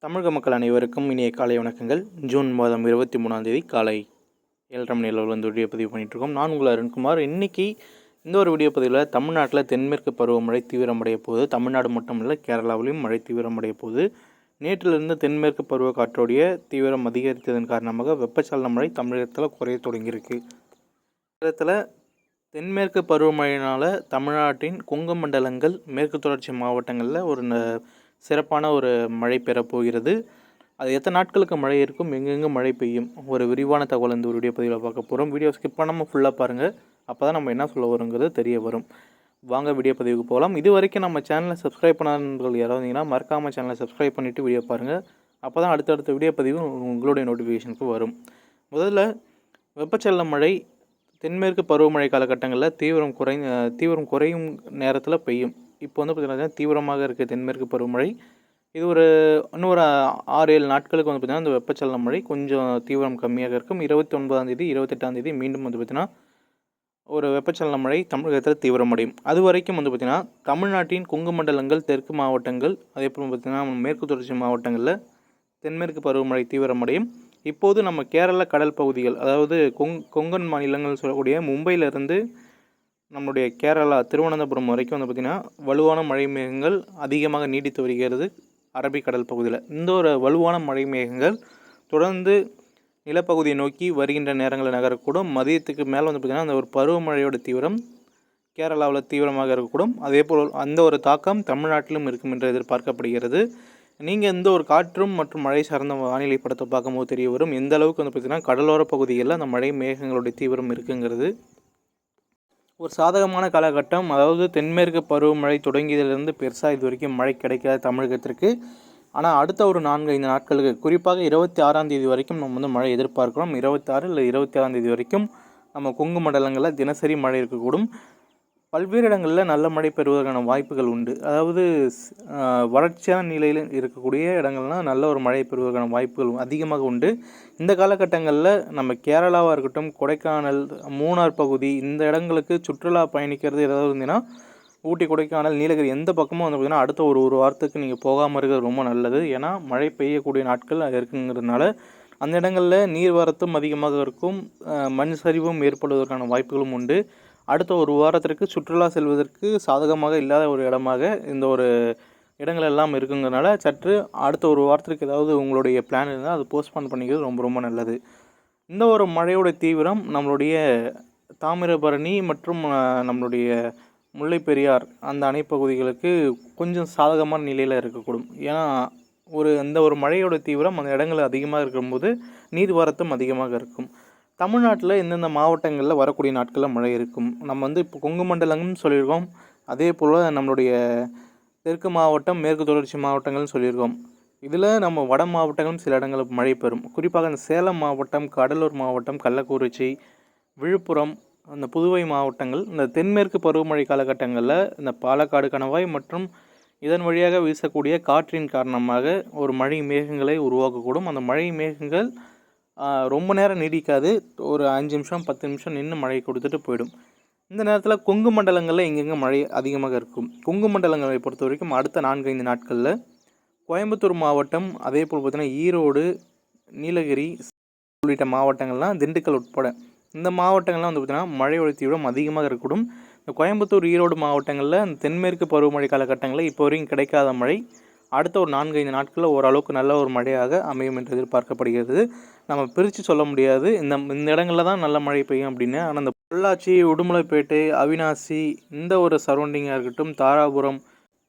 தமிழக மக்கள் அனைவருக்கும் இனிய காலை வணக்கங்கள். ஜூன் மாதம் இருபத்தி மூணாம் தேதி காலை ஏழரை மணி அளவில் வந்து வீடியோ பதிவு பண்ணிகிட்ருக்கோம் நான் உங்கள் அருண்குமார். இன்றைக்கி இந்த ஒரு வீடியோ பதிவில் தமிழ்நாட்டில் தென்மேற்கு பருவமழை தீவிரமடைய போது தமிழ்நாடு மட்டும் இல்லை கேரளாவிலையும் மழை தீவிரமடைய போது நேற்றிலிருந்து தென்மேற்கு பருவ காற்றோடைய தீவிரம் அதிகரித்ததன் காரணமாக வெப்பச்சலன மழை தமிழகத்தில் குறைய தொடங்கியிருக்கு. நேரத்தில் தென்மேற்கு பருவமழையினால் தமிழ்நாட்டின் கொங்கு மண்டலங்கள் மேற்கு தொடர்ச்சி மாவட்டங்களில் ஒரு ந- சிறப்பான ஒரு மழை பெறப்போகிறது அது எத்தனை நாட்களுக்கு மழை இருக்கும்? எங்கெங்கே மழை பெய்யும்? ஒரு விரிவான தகவல் இந்த வீடியோ பதிவில் பார்க்க போகிறோம் வீடியோ ஸ்கிப் பண்ணாமல் ஃபுல்லாக பாருங்கள் அப்போ தான் நம்ம என்ன சொல்ல வரோங்கிறது தெரிய வரும். வாங்க வீடியோ பதிவுக்கு போகலாம் இது வரைக்கும் நம்ம சேனலை சப்ஸ்கிரைப் பண்ணாதவர்கள் யாராவது இருந்தீங்கன்னா மறக்காமல் சேனலை சப்ஸ்கிரைப் பண்ணிவிட்டு வீடியோ பாருங்கள் அப்போ தான் அடுத்தடுத்த வீடியோ பதிவு உங்களுடைய நோட்டிஃபிகேஷனுக்கு வரும். முதல்ல வெப்பச்சலன மழை தென்மேற்கு பருவமழை காலகட்டங்களில் தீவிரம் குறை தீவிரம் குறையும் நேரத்தில் பெய்யும். இப்போ வந்து பார்த்திங்கன்னா தீவிரமாக இருக்குது தென்மேற்கு பருவமழை. இது ஒரு இன்னும் ஒரு ஆறு ஏழு நாட்களுக்கு வந்து பார்த்திங்கன்னா இந்த வெப்பச்சலன மழை கொஞ்சம் தீவிரம் கம்மியாக இருக்கும். இருபத்தி ஒன்பதாம் தேதி இருபத்தெட்டாம் தேதி மீண்டும் வந்து பார்த்திங்கன்னா ஒரு வெப்பச்சலன மழை தமிழகத்தில் தீவிரமடையும். அது வரைக்கும் வந்து பார்த்திங்கன்னா தமிழ்நாட்டின் கொங்கு மண்டலங்கள் தெற்கு மாவட்டங்கள் அதே போல் பார்த்திங்கன்னா மேற்கு தொடர்ச்சி மாவட்டங்களில் தென்மேற்கு பருவமழை தீவிரமடையும். இப்போது நம்ம கேரள கடல் பகுதிகள் அதாவது கொங் கொங்கன் மாநிலங்கள் சொல்லக்கூடிய மும்பையிலிருந்து நம்மளுடைய கேரளா திருவனந்தபுரம் வரைக்கும் வந்து பார்த்திங்கன்னா வலுவான மழை மேகங்கள் அதிகமாக நீடித்து வருகிறது அரபிக்கடல் பகுதியில். இந்த ஒரு வலுவான மழை மேகங்கள் தொடர்ந்து நிலப்பகுதியை நோக்கி வருகின்ற நேரங்களில் நகரக்கூடும். மதியத்துக்கு மேலே வந்து பார்த்திங்கன்னா அந்த ஒரு பருவமழையோட தீவிரம் கேரளாவில் தீவிரமாக இருக்கக்கூடும். அதே போல் அந்த ஒரு தாக்கம் தமிழ்நாட்டிலும் இருக்கும் என்று எதிர்பார்க்கப்படுகிறது. நீங்கள் எந்த ஒரு காற்றும் மற்றும் மழை சார்ந்த வானிலை படத்தை பார்க்கும்போது தெரிய வரும். எந்த அளவுக்கு வந்து பார்த்திங்கன்னா கடலோர பகுதிகளில் அந்த மழை மேகங்களுடைய தீவிரம் இருக்குங்கிறது. ஒரு சாதகமான காலகட்டம். அதாவது தென்மேற்கு பருவமழை தொடங்கியதிலிருந்து பெருசாக இது வரைக்கும் மழை கிடைக்காத தமிழகத்திற்கு. ஆனால் அடுத்த ஒரு நான்கு ஐந்து நாட்களுக்கு குறிப்பாக இருபத்தி ஆறாம் தேதி வரைக்கும் நம்ம வந்து மழை எதிர்பார்க்கிறோம். இருபத்தி ஆறு இல்லை இருபத்தி ஆறாம் தேதி வரைக்கும் நம்ம கொங்கு மண்டலங்களில் தினசரி மழை இருக்கக்கூடும். பல்வேறு இடங்களில் நல்ல மழை பெறுவதற்கான வாய்ப்புகள் உண்டு. அதாவது வறட்சியான நிலையில் இருக்கக்கூடிய இடங்கள்லாம் நல்ல ஒரு மழை பெறுவதற்கான வாய்ப்புகள் அதிகமாக உண்டு. இந்த காலகட்டங்களில் நம்ம கேரளாவாக இருக்கட்டும் கொடைக்கானல் மூணார் பகுதி இந்த இடங்களுக்கு சுற்றுலா பயணிக்கிறது ஏதாவது இருந்ததுன்னா ஊட்டி கொடைக்கானல் நீலகிரி எந்த பக்கமும் வந்து பார்த்திங்கன்னா அடுத்த ஒரு ஒரு வாரத்துக்கு நீங்கள் போகாமல் இருக்கிறது ரொம்ப நல்லது. ஏன்னா மழை பெய்யக்கூடிய நாட்கள் அது இருக்குங்கிறதுனால அந்த இடங்களில் நீர்வரத்தும் அதிகமாக இருக்கும். மண் சரிவும் ஏற்படுவதற்கான வாய்ப்புகளும் உண்டு. அடுத்த ஒரு வாரத்திற்கு சுற்றுலா செல்வதற்கு சாதகமாக இல்லாத ஒரு இடமாக இந்த ஒரு இடங்கள் எல்லாம் இருக்குங்கிறனால சற்று அடுத்த ஒரு வாரத்திற்கு ஏதாவது உங்களுடைய பிளான் இருந்தால் அது போஸ்ட்பான் பண்ணிக்கிறது ரொம்ப ரொம்ப நல்லது. இந்த ஒரு மழையோட தீவிரம் நம்மளுடைய தாமிரபரணி மற்றும் நம்மளுடைய முல்லை பெரியார் அந்த அணைப்பகுதிகளுக்கு கொஞ்சம் சாதகமான நிலையில் இருக்கக்கூடும். ஏன்னா ஒரு இந்த ஒரு மழையோட தீவிரம் அந்த இடங்கள் அதிகமாக இருக்கும்போது நீர்வரத்தும் அதிகமாக இருக்கும். தமிழ்நாட்டில் எந்தெந்த மாவட்டங்களில் வரக்கூடிய நாட்களில் மழை இருக்கும். நம்ம வந்து இப்போ கொங்கு மண்டலம்னு சொல்லியிருக்கோம். அதே போல் நம்மளுடைய தெற்கு மாவட்டம் மேற்கு தொடர்ச்சி மாவட்டங்கள்னு சொல்லியிருக்கோம். இதில் நம்ம வட மாவட்டங்களும் சில இடங்களில் மழை பெறும். குறிப்பாக இந்த சேலம் மாவட்டம் கடலூர் மாவட்டம் கள்ளக்குறிச்சி விழுப்புரம் அந்த புதுவை மாவட்டங்கள் இந்த தென்மேற்கு பருவமழை காலகட்டங்களில் இந்த பாலக்காடு கணவாய் மற்றும் இதன் வழியாக வீசக்கூடிய காற்றின் காரணமாக ஒரு மழை மேகங்களை உருவாக்கக்கூடும். அந்த மழை மேகங்கள் ரொம்ப நேரம் நீடிக்காது. ஒரு அஞ்சு நிமிஷம் பத்து நிமிஷம் நின்று மழையை கொடுத்துட்டு போயிடும். இந்த நேரத்தில் கொங்கு மண்டலங்களில் எங்கெங்கே மழை அதிகமாக இருக்கும்? கொங்கு மண்டலங்களை பொறுத்த வரைக்கும் அடுத்த நான்கைந்து நாட்களில் கோயம்புத்தூர் மாவட்டம் அதே போல் பார்த்திங்கன்னா ஈரோடு நீலகிரி உள்ளிட்ட மாவட்டங்கள்லாம் திண்டுக்கல் உட்பட இந்த மாவட்டங்கள்லாம் வந்து பார்த்திங்கன்னா மழையோட தீவிரம் அதிகமாக இருக்கக்கூடும். இந்த கோயம்புத்தூர் ஈரோடு மாவட்டங்களில் தென்மேற்கு பருவமழை காலகட்டங்களில் இப்போ வரைக்கும் கிடைக்காத மழை. அடுத்த ஒரு நான்கு ஐந்து நாட்களில் ஓரளவுக்கு நல்ல ஒரு மழையாக அமையும் என்று எதிர்பார்க்கப்படுகிறது. நம்ம பிரித்து சொல்ல முடியாது. இந்த இந்த இடங்களில் தான் நல்ல மழை பெய்யும் அப்படின்னு. ஆனால் இந்த பொள்ளாச்சி உடுமலைப்பேட்டை அவினாசி இந்த ஒரு சரௌண்டிங்காக இருக்கட்டும் தாராபுரம்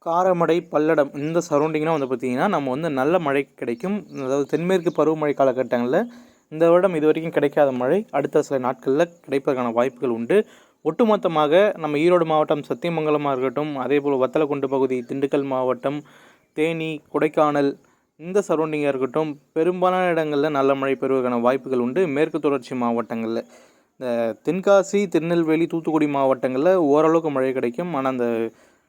காரமடை பல்லடம் இந்த சரௌண்டிங்லாம் வந்து பார்த்திங்கன்னா நம்ம வந்து நல்ல மழை கிடைக்கும். அதாவது தென்மேற்கு பருவமழை காலகட்டங்களில் இந்த வருடம் இது வரைக்கும் கிடைக்காத மழை. அடுத்த சில நாட்களில் கிடைப்பதற்கான வாய்ப்புகள் உண்டு. ஒட்டுமொத்தமாக நம்ம ஈரோடு மாவட்டம் சத்தியமங்கலமாக இருக்கட்டும் அதே போல் வத்தலக்குண்டு பகுதி திண்டுக்கல் மாவட்டம் தேனி கொடைக்கானல் இந்த சரௌண்டிங்காக இருக்கட்டும் பெரும்பாலான இடங்களில் நல்ல மழை பெறுவதற்கான வாய்ப்புகள் உண்டு. மேற்கு தொடர்ச்சி மாவட்டங்களில். இந்த தென்காசி திருநெல்வேலி தூத்துக்குடி மாவட்டங்களில் ஓரளவுக்கு மழை கிடைக்கும். ஆனால் அந்த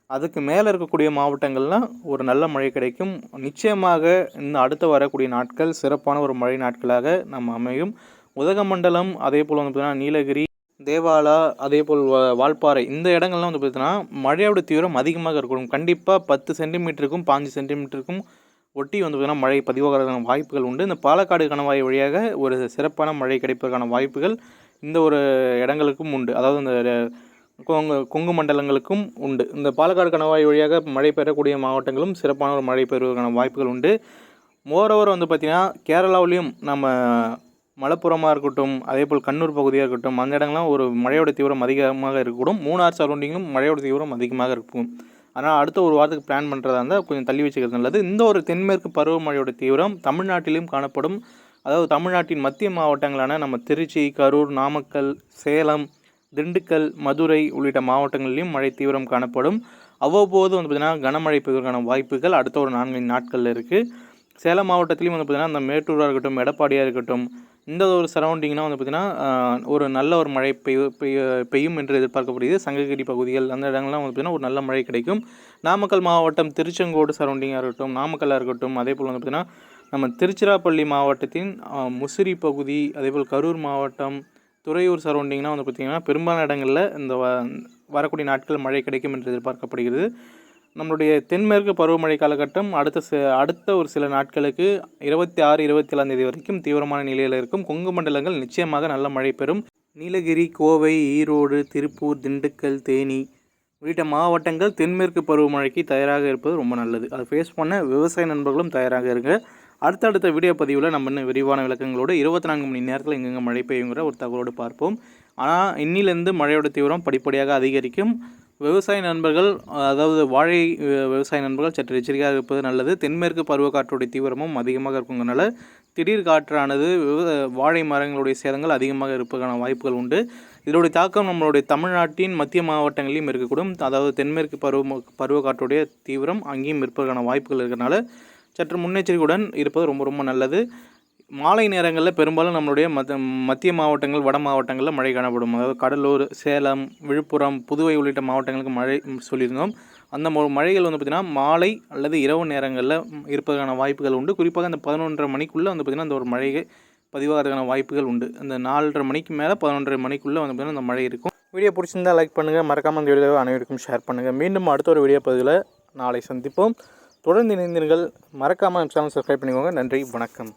அதுக்கு மேலே இருக்கக்கூடிய மாவட்டங்கள்லாம் ஒரு நல்ல மழை கிடைக்கும். நிச்சயமாக இந்த அடுத்து வரக்கூடிய நாட்கள் சிறப்பான ஒரு மழை நாட்களாக நம்ம அமையும். உதகமண்டலம் அதே போல் வந்து பார்த்திங்கன்னா நீலகிரி தேவாலா அதே போல் வா- வால்பாறை இந்த இடங்கள்லாம் வந்து பார்த்தீங்கன்னா மழையோட தீவிரம் அதிகமாக இருக்கணும். கண்டிப்பாக பத்து சென்டிமீட்டருக்கும் பாஞ்சு சென்டிமீட்டருக்கும் ஒட்டி வந்து பார்த்திங்கன்னா மழை பதிவாகிறதுக்கான வாய்ப்புகள் உண்டு. இந்த பாலக்காடு கணவாய் வழியாக ஒரு சிறப்பான மழை கிடைப்பதற்கான வாய்ப்புகள் இந்த ஒரு இடங்களுக்கும் உண்டு. அதாவது இந்த கொங்கு கொங்கு மண்டலங்களுக்கும் உண்டு. இந்த பாலக்காடு கணவாய் வழியாக மழை பெறக்கூடிய மாவட்டங்களும் சிறப்பான ஒரு மழை பெறுவதற்கான வாய்ப்புகள் உண்டு. மோரோவர் வந்து பார்த்திங்கன்னா கேரளாவிலையும் நம்ம மலப்புறமாக இருக்கட்டும் அதே போல் கண்ணூர் பகுதியாக இருக்கட்டும் அந்த இடங்கள்லாம் ஒரு மழையோட தீவிரம் அதிகமாக இருக்கக்கூடும். மூணார் சரௌண்டிங்கும் மழையோட தீவிரம் அதிகமாக இருக்கும். அதனால் அடுத்த ஒரு வாரத்துக்கு பிளான் பண்ணுறதா இருந்தால் கொஞ்சம் தள்ளி வச்சுக்கிறது நல்லது. இந்த ஒரு தென்மேற்கு பருவமழையோட தீவிரம் தமிழ்நாட்டிலும் காணப்படும். அதாவது தமிழ்நாட்டின் மத்திய மாவட்டங்களான நம்ம திருச்சி கரூர் நாமக்கல் சேலம் திண்டுக்கல் மதுரை உள்ளிட்ட மாவட்டங்களிலும் மழை தீவிரம் காணப்படும். அவ்வப்போது வந்து பார்த்திங்கன்னா கனமழை பெய்வதற்கான வாய்ப்புகள் அடுத்த ஒரு நான்கு நாட்களில் இருக்குது சேலம் மாவட்டத்திலையும் வந்து பார்த்திங்கன்னா அந்த மேட்டூராக இருக்கட்டும் எடப்பாடியாக இருக்கட்டும் இந்த ஒரு சரௌண்டிங்னா வந்து பார்த்திங்கன்னா ஒரு நல்ல ஒரு மழை பெய்ய பெய்ய பெய்யும் என்று எதிர்பார்க்கப்படுகிறது. சங்ககிரி பகுதிகள் அந்த இடங்கள்லாம் வந்து பார்த்திங்கன்னா ஒரு நல்ல மழை கிடைக்கும். நாமக்கல் மாவட்டம் திருச்செங்கோடு சரௌண்டிங்காக இருக்கட்டும் நாமக்கல்லாக இருக்கட்டும் அதே போல் வந்து பார்த்திங்கன்னா நம்ம திருச்சிராப்பள்ளி மாவட்டத்தின் முசிறி பகுதி அதேபோல் கரூர் மாவட்டம் துறையூர் சரௌண்டிங்னா வந்து பார்த்திங்கன்னா பெரும்பாலான இடங்களில் இந்த வரக்கூடிய நாட்கள் மழை கிடைக்கும் என்று எதிர்பார்க்கப்படுகிறது. நம்மளுடைய தென்மேற்கு பருவமழை காலகட்டம் அடுத்த அடுத்த ஒரு சில நாட்களுக்கு இருபத்தி ஆறு இருபத்தி ஏழாம் தேதி வரைக்கும் தீவிரமான நிலையில் இருக்கும். கொங்கு மண்டலங்கள் நிச்சயமாக நல்ல மழை பெறும். நீலகிரி கோவை ஈரோடு திருப்பூர் திண்டுக்கல் தேனி உள்ளிட்ட மாவட்டங்கள் தென்மேற்கு பருவமழைக்கு தயாராக இருப்பது ரொம்ப நல்லது. அதை ஃபேஸ் பண்ண விவசாய நண்பர்களும் தயாராக இருங்க. அடுத்தடுத்த வீடியோ பதிவில் நம்ம இன்னும் விரிவான விளக்கங்களோடு இருபத்தி நான்கு மணி நேரத்தில் எங்கெங்கே மழை பெய்யுங்கிற ஒரு தகவலோடு பார்ப்போம். ஆனால் இன்னிலேருந்து மழையோட தீவிரம் படிப்படியாக அதிகரிக்கும். விவசாய நண்பர்கள் அதாவது வாழை விவசாய நண்பர்கள் சற்று எச்சரிக்கையாக இருப்பது நல்லது. தென்மேற்கு பருவக்காற்றுடைய தீவிரமும் அதிகமாக இருக்குங்கிறனால திடீர் காற்றானது வாழை மரங்களுடைய சேதங்கள் அதிகமாக இருப்பதற்கான வாய்ப்புகள் உண்டு. இதனுடைய தாக்கம் நம்மளுடைய தமிழ்நாட்டின் மத்திய மாவட்டங்களிலும் இருக்கக்கூடும். அதாவது தென்மேற்கு பருவ பருவக்காற்றுடைய தீவிரம் அங்கேயும் இருப்பதற்கான வாய்ப்புகள் இருக்கிறனால சற்று முன்னெச்சரிக்கையுடன் இருப்பது ரொம்ப ரொம்ப நல்லது. மாலை நேரங்களில் பெரும்பாலும் நம்மளுடைய மத்த மத்திய மாவட்டங்கள் வட மாவட்டங்களில் மழை காணப்படும். அதாவது கடலூர் சேலம் விழுப்புரம் புதுவை உள்ளிட்ட மாவட்டங்களுக்கு மழை சொல்லியிருந்தோம். அந்த மழைகள் வந்து பார்த்திங்கன்னா மாலை அல்லது இரவு நேரங்களில் இருப்பதற்கான வாய்ப்புகள் உண்டு. குறிப்பாக அந்த பதினொன்றரை மணிக்குள்ளே வந்து பார்த்திங்கன்னா அந்த ஒரு மழை பதிவாகிறதுக்கான வாய்ப்புகள் உண்டு. அந்த நாலரை மணிக்கு மேலே பதினொன்றரை மணிக்குள்ளே வந்து பார்த்திங்கன்னா அந்த மழை இருக்கும். வீடியோ பிடிச்சிருந்தால் லைக் பண்ணுங்கள் மறக்காமல் அந்த வீடியோவை அனைவருக்கும் ஷேர் பண்ணுங்கள் மீண்டும் அடுத்த ஒரு வீடியோ பதிவில் நாளை சந்திப்போம். தொடர்ந்து இணைந்தீர்கள் மறக்காமல் சேனல் சப்ஸ்கிரைப் பண்ணிக்கோங்க. நன்றி. வணக்கம்.